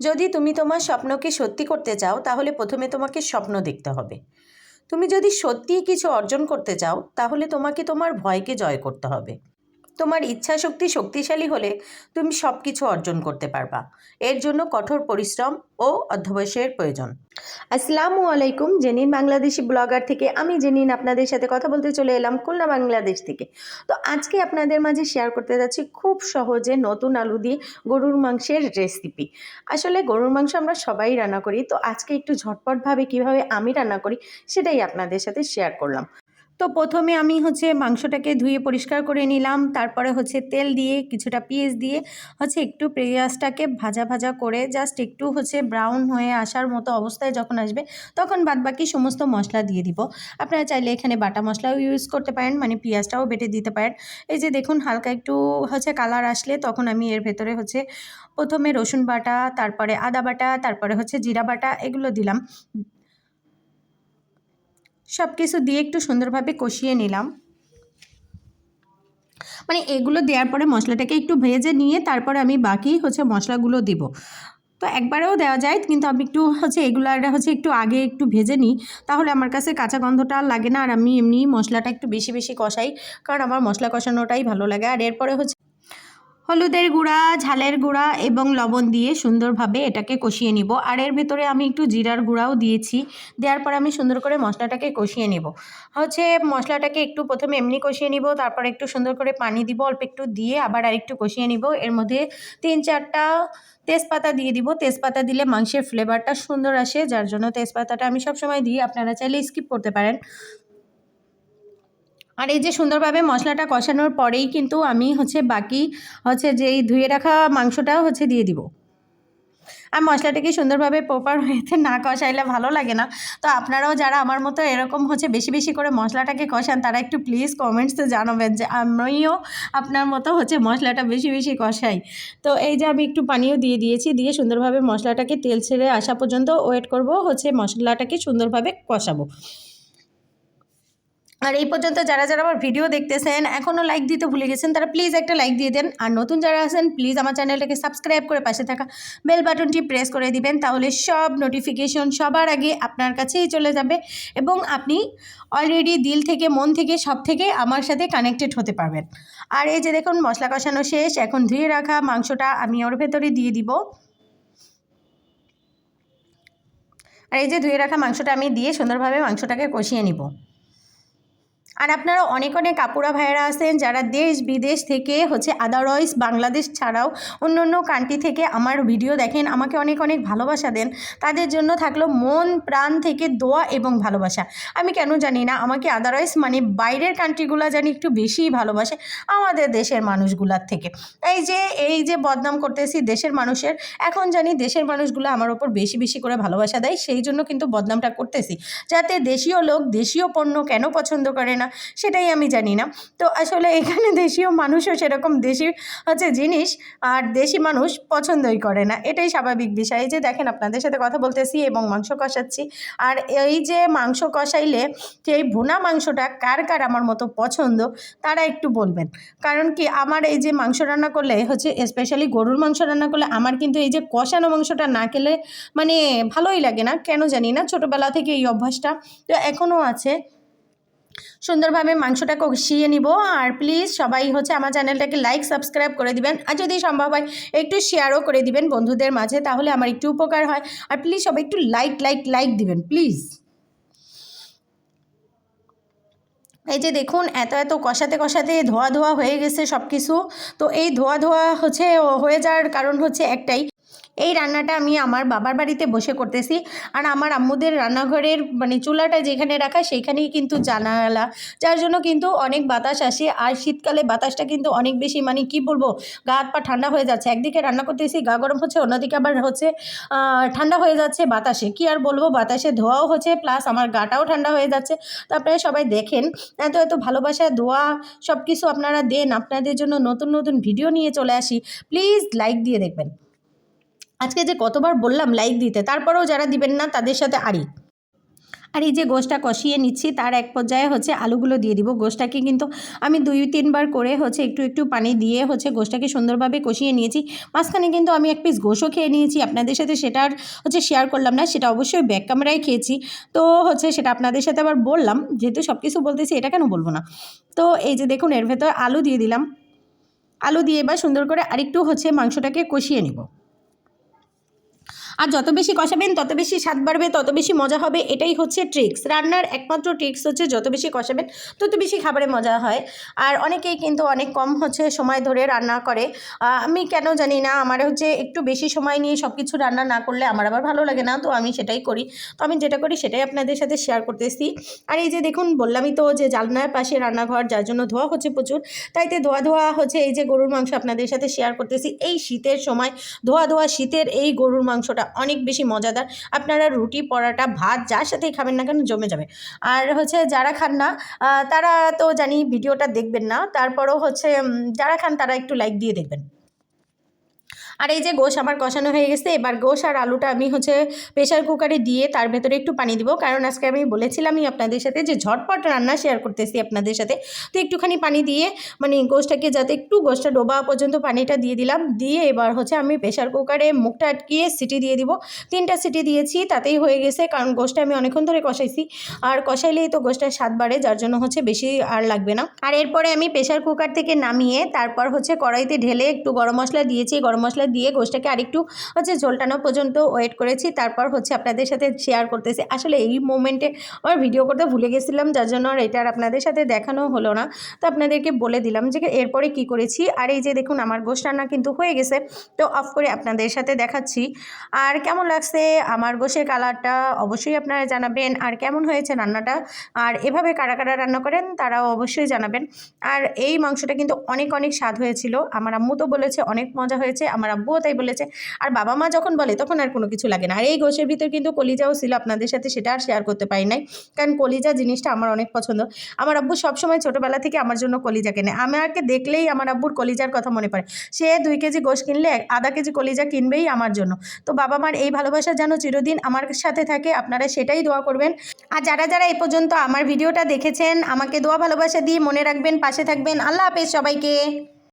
যদি তুমি তোমার স্বপ্নকে সত্যি করতে চাও, তাহলে প্রথমে তোমাকে স্বপ্ন দেখতে হবে। তুমি যদি সত্যিই কিছু অর্জন করতে চাও, তাহলে তোমাকে তোমার ভয়কে জয় করতে হবে। তোমার ইচ্ছা শক্তি শক্তিশালী হলে তুমি সব কিছু অর্জন করতে পারবা। এর জন্য কঠোর পরিশ্রম ও অধ্যবসায়ের প্রয়োজন। আসসালামু আলাইকুম, জেনিন বাংলাদেশি ব্লগার থেকে আমি জেনিন আপনাদের সাথে কথা বলতে চলে এলাম খুলনা, বাংলাদেশ থেকে। তো আজকে আপনাদের মাঝে শেয়ার করতে যাচ্ছি খুব সহজে নতুন আলু দিয়ে গরুর মাংসের রেসিপি আসলে গরুর মাংস আমরা সবাই রান্না করি, তো আজকে একটু ঝটপটভাবে কীভাবে আমি রান্না করি সেটাই আপনাদের সাথে শেয়ার করলাম। তো প্রথমে আমি হচ্ছে মাংসটাকে ধুয়ে পরিষ্কার করে নিলাম, তারপরে হচ্ছে তেল দিয়ে কিছুটা পেঁয়াজ দিয়ে হচ্ছে একটু পেঁয়াজটাকে ভাজা ভাজা করে জাস্ট একটু হচ্ছে ব্রাউন হয়ে আসার মতো অবস্থায় যখন আসবে তখন বাদবাকি সমস্ত মশলা দিয়ে দিব। আপনারা চাইলে এখানে বাটা মশলাও ইউজ করতে পারেন মানে পেঁয়াজটাও বেটে দিতে পারেন। এই যে দেখুন হালকা একটু হচ্ছে কালার আসলে তখন আমি এর ভেতরে হচ্ছে প্রথমে রসুন বাটা, তারপরে আদা বাটা, তারপরে হচ্ছে জিরা বাটা এগুলো দিলাম। সব কিছু দিয়ে একটু সুন্দরভাবে কষিয়ে নিলাম। মানে এগুলো দেওয়ার পরে মশলাটাকে একটু ভেজে নিয়ে তারপরে আমি বাকি হচ্ছে মশলাগুলো দিব। তো একবারেও দেওয়া যায়, কিন্তু আমি একটু হচ্ছে এগুলো আর হচ্ছে একটু আগে একটু ভেজে নিই। তাহলে আমার কাছে কাঁচা গন্ধটা লাগে না, আর আমি এমনি মশলাটা একটু বেশি বেশি কষাই, কারণ আমার মশলা কষানোটাই ভালো লাগে। আর এরপরে হচ্ছে হলুদের গুঁড়া, ঝালের গুঁড়া এবং লবণ দিয়ে সুন্দরভাবে এটাকে কষিয়ে নিব। আর এর ভেতরে আমি একটু জিরার গুঁড়াও দিয়েছি। দেওয়ার পর আমি সুন্দর করে মশলাটাকে কষিয়ে নিব। হচ্ছে মশলাটাকে একটু প্রথমে এমনি কষিয়ে নিব, তারপর একটু সুন্দর করে পানি দিব, অল্প একটু দিয়ে আবার আরেকটু কষিয়ে নিব। এর মধ্যে তিন চারটা তেজপাতা দিয়ে দিব। তেজপাতা দিলে মাংসের ফ্লেভারটা সুন্দর আসে, যার জন্য তেজপাতাটা আমি সবসময় দিই। আপনারা চাইলে স্কিপ করতে পারেন। আর এই যে সুন্দরভাবে মশলাটা কষানোর পরেই কিন্তু আমি হচ্ছে বাকি হচ্ছে যেই ধুয়ে রাখা মাংসটাও হচ্ছে দিয়ে দিব। আর মশলাটাকে সুন্দরভাবে প্রপার হয়েতে না কষাইলে ভালো লাগে না। তো আপনারাও যারা আমার মতো এরকম হচ্ছে বেশি বেশি করে মশলাটাকে কষান, তারা একটু প্লিজ কমেন্টসে জানাবেন যে আমিও আপনার মতো হচ্ছে মশলাটা বেশি বেশি কষাই। তো এই যে আমি একটু পানিও দিয়ে দিয়েছি, দিয়ে সুন্দরভাবে মশলাটাকে তেল ছেড়ে আসা পর্যন্ত ওয়েট করব, হচ্ছে মশলাটাকে সুন্দরভাবে কষাবো। আর এই পর্যন্ত যারা যারা আমার ভিডিও দেখতেছেন এখনও লাইক দিতে ভুলে গেছেন, তারা প্লিজ একটা লাইক দিয়ে দেন। আর নতুন যারা আছেন প্লিজ আমার চ্যানেলটাকে সাবস্ক্রাইব করে পাশে থাকা বেল বাটনটি প্রেস করে দিবেন, তাহলে সব নোটিফিকেশন সবার আগে আপনার কাছেই চলে যাবে এবং আপনি অলরেডি দিল থেকে, মন থেকে, সব থেকে আমার সাথে কানেক্টেড হতে পারবেন। আর এই যে দেখুন, মশলা কষানো শেষ, এখন ধুয়ে রাখা মাংসটা আমি ওর ভেতরে দিয়ে দিব। আর এই যে ধুয়ে রাখা মাংসটা আমি দিয়ে সুন্দরভাবে মাংসটাকে কষিয়ে নিব। আর আপনারা অনেক অনেক কাপুরা ভাইয়েরা আছেন যারা দেশ বিদেশ থেকে হচ্ছে আদারওয়াইজ বাংলাদেশ ছাড়াও অন্য অন্য কান্ট্রি থেকে আমার ভিডিও দেখেন, আমাকে অনেক অনেক ভালোবাসা দেন। তাদের জন্য থাকল মন, প্রাণ থেকে দোয়া এবং ভালোবাসা। আমি কেন জানি না, আমাকে আদারওয়াইজ মানে বাইরের কান্ট্রিগুলো জানি একটু বেশিই ভালোবাসে, আমাদের দেশের মানুষগুলার থেকে। এই যে এই যে বদনাম করতেছি দেশের মানুষের, এখন জানি দেশের মানুষগুলো আমার ওপর বেশি বেশি করে ভালোবাসা দেয়, সেই জন্য কিন্তু বদনামটা করতেছি। যাতে দেশীয় লোক দেশীয় পণ্য কেন পছন্দ করে না? সেটাই আমি জানি না। তো আসলে এখানে দেশীয় মানুষও সেরকম দেশি হচ্ছে জিনিস আর দেশি মানুষ পছন্দই করে না। এটাই স্বাভাবিক বিষয়। এই যে দেখেন আপনাদের সাথে কথা বলতেছি এবং মাংস কষাচ্ছি। আর এই যে মাংস কষাইলে সেই ভুনা মাংসটা কার কার আমার মতো পছন্দ তারা একটু বলবেন। কারণ কি আমার এই যে মাংস রান্না করলে হচ্ছে স্পেশালি গরুর মাংস রান্না করলে আমার কিন্তু এই যে কষানো মাংসটা না খেলে মানে ভালোই লাগে না। কেন জানি না? ছোটোবেলা থেকে এই অভ্যাসটা তো এখনও আছে। সুন্দরভাবে মাংসটা কষিয়ে নিব। আর প্লিজ সবাই হচ্ছে আমার চ্যানেলটাকে লাইক সাবস্ক্রাইব করে দিবেন। আর যদি সম্ভব হয়, একটু শেয়ারও করে দিবেন বন্ধুদের মাঝে, তাহলে আমার একটু উপকার হয়। আর প্লিজ সবাই একটু লাইক লাইক লাইক দিবেন প্লিজ এই যে দেখুন, এত এত কষাতে কষাতে ধোয়া ধোয়া হয়ে গেছে সব কিছু তো এই ধোয়া ধোয়া হচ্ছে হয়ে যাওয়ার কারণ হচ্ছে একটাই। এই রান্নাটা আমি আমার বাবার বাড়িতে বসে করতেছি। আর আমার আম্মুদের রান্নাঘরের মানে চুলাটা যেখানে রাখা সেইখানেই কিন্তু জানালা। যার জন্য কিন্তু অনেক বাতাস আসে। আর শীতকালে বাতাসটা কিন্তু অনেক বেশি মানে কি বলব, গা হাত পা ঠান্ডা হয়ে যাচ্ছে। একদিকে রান্না করতেছি, গা গরম হচ্ছে, অন্যদিকে আবার হচ্ছে ঠান্ডা হয়ে যাচ্ছে বাতাসে। কি আর বলব, বাতাসে ধোয়াও হচ্ছে, প্লাস আমার গাটাও ঠান্ডা হয়ে যাচ্ছে। তো আপনারা সবাই দেখেন, এত এত ভালোবাসা, দোয়া সব কিছু আপনারা দেন। আপনাদের জন্য নতুন নতুন ভিডিও নিয়ে চলে আসি। প্লিজ লাইক দিয়ে দেখবেন। আজকে যে কতবার বললাম লাইক দিতে, তারপরেও যারা দিবেন না, তাদের সাথে আড়ি। আর এই যে গোশটা কষিয়ে নিচ্ছি, তার এক পর্যায়ে হচ্ছে আলুগুলো দিয়ে দিব। গোশটাকে কিন্তু আমি দুই, তিনবার করে হচ্ছে একটু একটু পানি দিয়ে হচ্ছে গোশটাকে সুন্দরভাবে কষিয়ে নিয়েছি। মাঝখানে কিন্তু আমি এক পিস গোশও খেয়ে নিয়েছি। আপনাদের সাথে সেটা আর হচ্ছে শেয়ার করলাম না, সেটা অবশ্যই ব্যাক ক্যামেরায় খেয়েছি। তো হচ্ছে সেটা আপনাদের সাথে আবার বললাম, যেহেতু সব কিছু বলতেছি, এটা কেন বলব না? তো এই যে দেখুন, এর ভেতর আলু দিয়ে দিলাম। আলু দিয়ে এবার সুন্দর করে আরেকটু হচ্ছে মাংসটাকে কষিয়ে নিব। আর যত বেশি কষাবেন, তত বেশি স্বাদ বাড়বে, তত বেশি মজা হবে। এটাই হচ্ছে ট্রিক্স রান্নার একমাত্র ট্রিক্স হচ্ছে যত বেশি কষাবেন, তত বেশি খাবারে মজা হয়। আর অনেকেই কিন্তু অনেক কম হচ্ছে সময় ধরে রান্না করে। আমি কেন জানি না, আমার হচ্ছে একটু বেশি সময় নিয়ে সব কিছু রান্না না করলে আমার আবার ভালো লাগে না, তো আমি সেটাই করি। তো আমি যেটা করি, সেটাই আপনাদের সাথে শেয়ার করতেছি। আর এই যে দেখুন বললামই তো যে জালনার পাশে রান্নাঘর, যার জন্য ধোয়া হচ্ছে প্রচুর তাইতে ধোয়া ধোয়া হচ্ছে এই যে গরুর মাংস আপনাদের সাথে শেয়ার করতেছি। এই শীতের সময় ধোয়া ধোয়া শীতের এই গরুর মাংসটা অনেক বেশি মজাদার। আপনারা রুটি, পরাটা, ভাত যার সাথেই খাবেন না কেন জমে যাবে। আর হচ্ছে যারা খান না তারা তো জানি ভিডিওটা দেখবেন না। তারপরও হচ্ছে যারা খান তারা একটু লাইক দিয়ে দেখবেন। আর এই যে গোশ আমার কষানো হয়ে গেছে, এবার গোশ আর আলুটা আমি হচ্ছে প্রেশার কুকারে দিয়ে তার ভেতরে একটু পানি দিব। কারণ আজকে আমি বলেছিলামই আপনাদের সাথে যে ঝটপট রান্না শেয়ার করতেছি আপনাদের সাথে। তো একটুখানি পানি দিয়ে মানে গোশটাকে যাতে একটু গোশটা ডোবা পর্যন্ত পানিটা দিয়ে দিলাম। দিয়ে এবার হচ্ছে আমি প্রেশার কুকারে মুখটা আটকিয়ে সিটি দিয়ে দিব। তিনটা সিটি দিয়েছি, তাতেই হয়ে গেছে। কারণ গোশটা আমি অনেকক্ষণ ধরে কষাইছি। আর কষাইলেই তো গোশটার স্বাদ বাড়ে, যার জন্য হচ্ছে বেশি আর লাগবে না। আর এরপরে আমি প্রেশার কুকার থেকে নামিয়ে তারপর হচ্ছে কড়াইতে ঢেলে একটু গরম মশলা দিয়েছি। গরম মশলা দিয়ে গোশটাকে আরেকটু হচ্ছে ঝোলটানো পর্যন্ত ওয়েট করেছি। তারপর হচ্ছে আপনাদের সাথে শেয়ার করতেছি। আসলে এই মোমেন্টে আমার ভিডিও করতে ভুলে গেছিলাম, যার জন্য আর এটা আর আপনাদের সাথে দেখানো হলো না। তো আপনাদেরকে বলে দিলাম যে এরপরে কি করেছি। আর এই যে দেখুন, আমার গোশ রান্না কিন্তু হয়ে গেছে। তো অফ করে আপনাদের সাথে দেখাচ্ছি। আর কেমন লাগছে আমার গোশের কালারটা অবশ্যই আপনারা জানাবেন। আর কেমন হয়েছে রান্নাটা? আর এভাবে কারা কারা রান্না করেন তারাও অবশ্যই জানাবেন। আর এই মাংসটা কিন্তু অনেক অনেক স্বাদ হয়েছিল। আমার আম্মু তো বলেছে অনেক মজা হয়েছে। আমার আব্বুও তাই বলেছে। আর বাবা মা যখন বলে, তখন আর কোনো কিছু লাগে না। আর এই গোশের ভিতর কিন্তু কলিজাও ছিল আপনাদের সাথে, সেটা আর শেয়ার করতে পারি নাই। কারণ কলিজা জিনিসটা আমার অনেক পছন্দ। আমার আব্বু সবসময় ছোটোবেলা থেকে আমার জন্য কলিজা কেনে। আমাকে দেখলেই আমার আব্বুর কলিজার কথা মনে পড়ে। সে দুই কেজি গোশ কিনলে, আধা কেজি কলিজা কিনবেই আমার জন্য। তো বাবা মার এই ভালোবাসা যেন চিরদিন আমার সাথে থাকে, আপনারা সেটাই দোয়া করবেন। আর যারা যারা এই পর্যন্ত আমার ভিডিওটা দেখেছেন, আমাকে দোয়া ভালোবাসা দিয়ে মনে রাখবেন, পাশে থাকবেন। আল্লাহ হাফেজ সবাইকে।